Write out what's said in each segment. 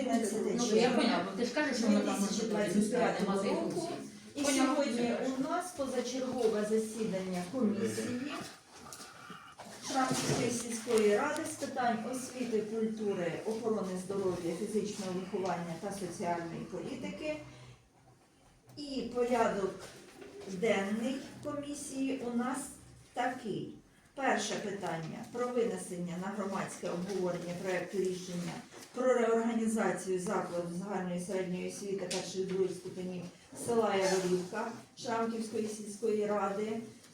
11 Ну, я червня поняла, ти ж кажеш, що ми там 2025 нема року. дискусії. І Поняла. сьогодні у нас позачергове засідання комісії Шрамківської сільської ради з питань освіти, культури, охорони здоров'я, фізичного виховання та соціальної політики. І порядок денний комісії у нас такий. Перше питання про винесення на громадське обговорення проекту рішення про реорганізацію закладу загальної середньої освіти перших других ступенів села Яворівка Шрамківської сільської ради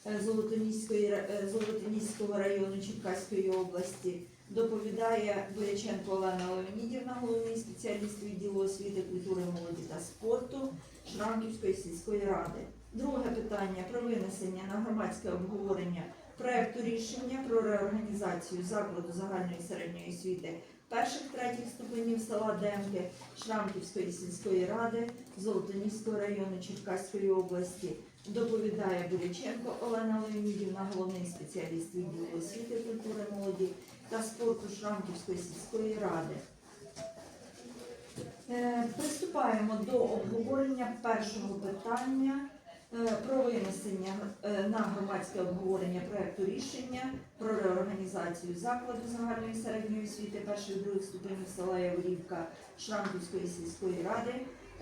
е, е, Золотоніського району Черкаської області. Доповідає Боряченко Олена Леонідівна, головний спеціаліст відділу освіти, культури, молоді та спорту Шрамківської сільської ради. Друге питання про винесення на громадське обговорення проекту рішення про реорганізацію закладу загальної середньої освіти перших третіх ступенів села Демки Шрамківської сільської ради Золотоніського району Черкаської області. Доповідає Буряченко Олена Леонідівна, головний спеціаліст відділу освіти, культури, молоді та спорту Шрамківської сільської ради. Е, Приступаємо до обговорення першого питання про винесення е, на громадське обговорення проекту рішення про реорганізацію закладу загальної середньої освіти перших других ступенів села Яворівка Шрамківської сільської ради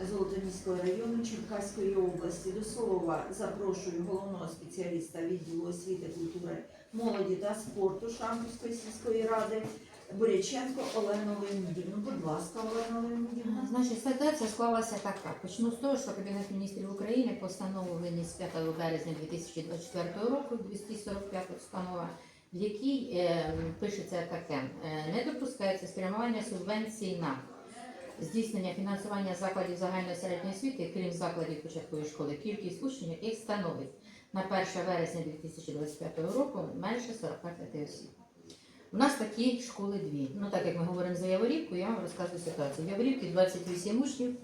Золотоніського району Черкаської області. До слова запрошую головного спеціаліста відділу освіти, культури, молоді та спорту Шрамківської сільської ради Буряченко Олену Леонідівну. Будь ласка, Олена Леонідівна. Значить, ситуація склалася така. Почну з того, що Кабінет міністрів України постанову виніс 5 березня 2024 року, 245 постанова, в якій е, пишеться таке: е, не допускається спрямування субвенцій на здійснення фінансування закладів загальної середньої освіти, крім закладів початкової школи, кількість учнів, яких становить на 1 вересня 2025 року менше 45 осіб. У нас такі школи дві. Ну так як ми говоримо за Яворівку, я вам розказую ситуацію. В Яворівці 28 учнів,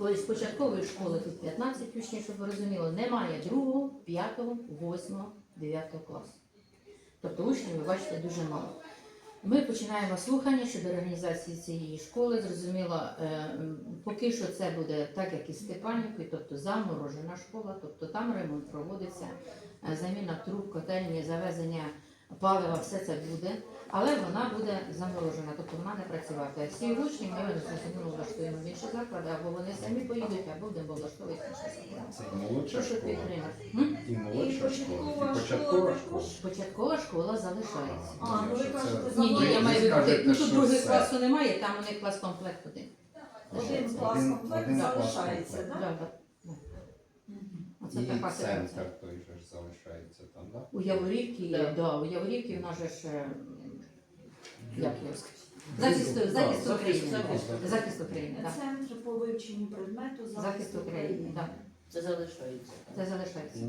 з початкової школи тут 15 учнів, щоб ви розуміли, немає 2, 5, 8, 9 класу. Тобто учнів, ви бачите, дуже мало. Ми починаємо слухання щодо організації цієї школи. Зрозуміло, е, поки що це буде так, як і з Степанівкою, тобто заморожена школа, тобто там ремонт проводиться, е, заміна труб, котельні, завезення палива, все це буде, але вона буде заморожена, тобто вона не працювати. А всі учні ми зрозуміло влаштуємо в інші заклади, або вони самі поїдуть, або будемо влаштовувати інші заклади. Це і молодша Прошу школа, і молодша школа, і початкова школа школа. Початкова школа залишається. А, ну ви кажете, Ні, ні, я маю скажете, відповідь. Ну, тут другого класу немає, там у них клас комплект один. Один клас комплект залишається, так? Да, да. Оце І така ситуація. центр той же ж залишається там, так? У Яворівці, Да. да, у Яворівці в нас же ж, е, як його сказати, захист, захист Да, України. захист, Захист України, так. Центр по вивченню предмету Захист України, так. Це залишається. Це залишається.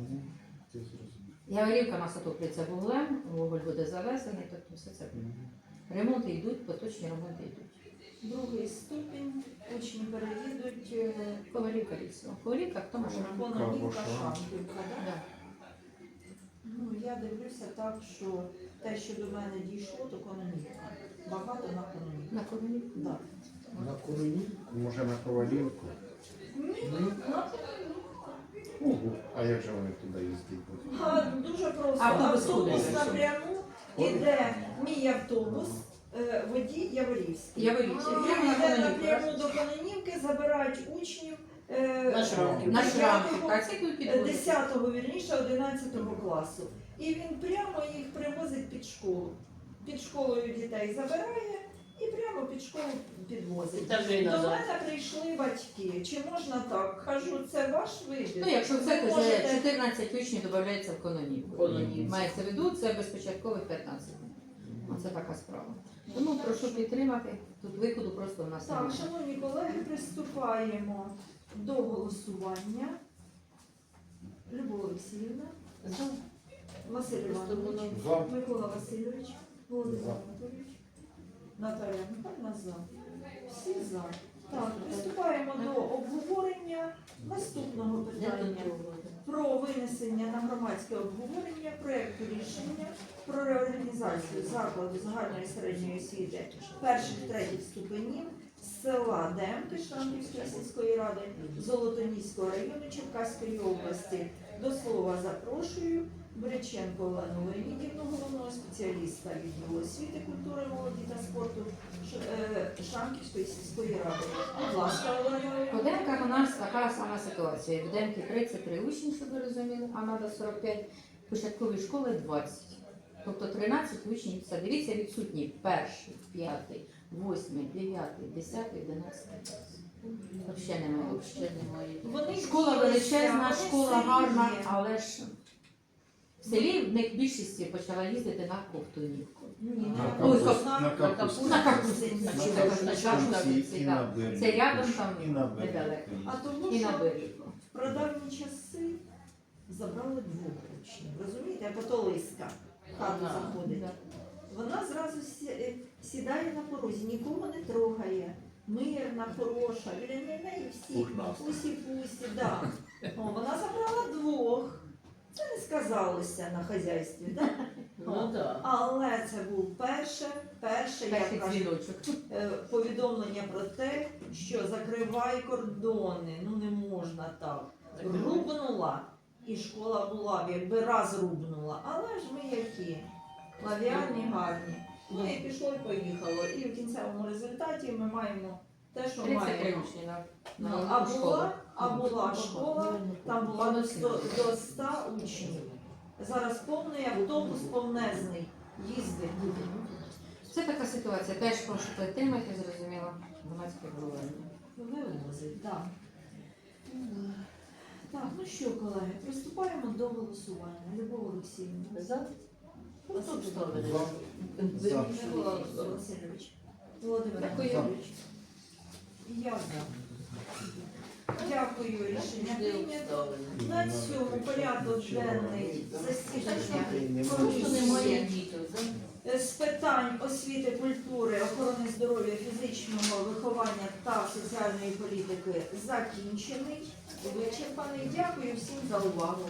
Це зрозуміло. Яворівка нас отоплюється вуглем, вуголь буде завезений, тобто все це буде. Ремонти йдуть, поточні ремонти йдуть. Другий ступінь, учні переїдуть е, лісова. Ковалівка, хто може Кононівка, так? Ну, я дивлюся так, що те, що до мене дійшло, то Кононівка. Багато на Кононівку. На Ковалівку? Да. На Коронівку, може на Ковалівку. Ого, а як же вони туди їздять? А, дуже просто. Автобус Автобус напряму іде мій автобус, е, водій Яворівський. Яворівці. Він йде напряму до Кононівки, забирають учнів. е, На Шрамківку. На це е, підвозити. 10-го, вірніше, 11 класу. І він прямо їх привозить під школу. Під школою дітей забирає і прямо під школу підвозить. До мене прийшли батьки. Чи можна так? Кажу, це ваш вибір. Ну, якщо це вже можете- 14 учнів додається в Кононівку. Кононівку. Мається в виду, це безпочаткових 15. Оце така справа. Тому прошу підтримати. Тут виходу просто в нас Так, немає. шановні колеги, приступаємо до голосування. Любов Олексіївна, Василь Іванович, За. Микола Васильович, Володимир Анатолійович, Наталя Михайлівна за. Всі за. Так, приступаємо до обговорення наступного питання. Про винесення на громадське обговорення проекту рішення про реорганізацію закладу загальної середньої освіти перших третіх ступенів села Демки Шрамківської сільської ради Золотоніського району Черкаської області. До слова запрошую Бриченко Олену Леонідівну, головного спеціаліста відділу освіти, культури, молоді та спорту е, сільської ради. Будь ласка, Олена. По у нас така сама ситуація. В Демки 33 учні, щоб ви розуміли, а треба 45. Початкові школи 20. Тобто 13 учнів. Це дивіться відсутні перший, п'ятий, восьмий, дев'ятий, десятий, одинадцятий клас. Взагалі немає. Взагалі немає. Вони Школа величезна, школа гарна, але ж в селі в них більшість почала їздити на Ковтунівку. На на капусту, на капусту. На капусті. На капусті. На на капусті, капусті і так. на. Це рядом там недалеко. А тому І на що берегу. в прадавні часи забрали двох учнів. Розумієте, як ото лиска в хату заходить. Вона зразу сі- е, сідає на порозі, нікого не трогає. Мирна, хороша, біля неї всі Пухнаста. усі пусі, да. О, вона забрала двох. Це не сказалося на хазяйстві, да? Ну так. але це був перше, перше, як кажуть, дзвіночок. е, повідомлення про те, що закривай кордони, ну не можна так. Рубнула, і школа була, б, якби раз рубнула. Але ж ми які? Лавіальні, гарні. Ну і пішло і поїхало. І в кінцевому результаті ми маємо те, що 33 маємо. на, Ну, а школу. була, а була школа, там було до 100, до 100 учнів. Зараз повний автобус повнезний їздить. Це така ситуація. Теж прошу підтримати, зрозуміло, громадське обговорення. Вивозить, так. Так, ну що, колеги, приступаємо до голосування. Любов Олексіївна. За? Ну, тут ставили. За. За. Микола Васильович. Володимир Дякую. Анатолійович. Я за. Дякую, рішення прийнято. обставини? На цьому порядок денний засідання комісії з питань освіти, культури, охорони здоров'я, фізичного виховання та соціальної політики закінчений, вичерпаний. Дякую всім за увагу.